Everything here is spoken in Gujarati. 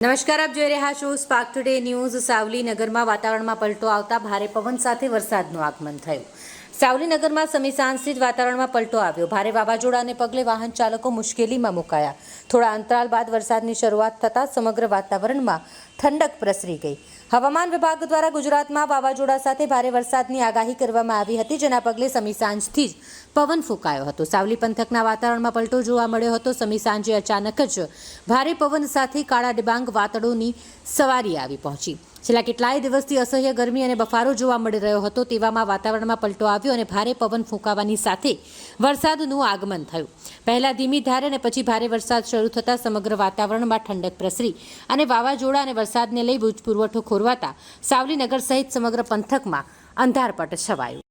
નમસ્કાર, આપ જોઈ રહ્યા છો સ્પાર્ક ટુડે ન્યૂઝ સાવલી નગરમાં વાતાવરણમાં પલટો આવતા ભારે પવન સાથે વરસાદનું આગમન થયું. સાવલી નગરમાં સમી જ વાતાવરણમાં પલટો આવ્યો. ભારે વાવાઝોડાને પગલે વાહન ચાલકો મુશ્કેલીમાં મુકાયા. થોડા અંતરાલ બાદ વરસાદની શરૂઆત થતાં સમગ્ર વાતાવરણમાં ઠંડક પ્રસરી ગઈ. હવામાન વિભાગ દ્વારા ગુજરાતમાં વાવાઝોડા સાથે ભારે વરસાદની આગાહી કરવામાં આવી હતી, જેના પગલે સમી સાંજથી જ પવન ફૂંકાયો હતો. સાવલી પંથકના વાતાવરણમાં પલટો જોવા મળ્યો હતો. સમી સાંજે અચાનક જ ભારે પવન સાથે કાળા ડિબાંગ વાતળોની સવારી આવી પહોંચી. છેલ્લા કેટલાય દિવસથી અસહ્ય ગરમી અને બફારો જોવા મળી રહ્યો હતો, તેવામાં વાતાવરણમાં પલટો આવ્યો અને ભારે પવન ફૂંકાવાની સાથે વરસાદનું આગમન થયું. પહેલા ધીમી ધારે અને પછી ભારે વરસાદ શરૂ થતાં સમગ્ર વાતાવરણમાં ઠંડક પ્રસરી અને વાવાઝોડા અને વરસાદને લઈ વીજ પુરવઠો ખોરવાતા સાવલીનગર સહિત સમગ્ર પંથકમાં અંધારપટ છવાયું.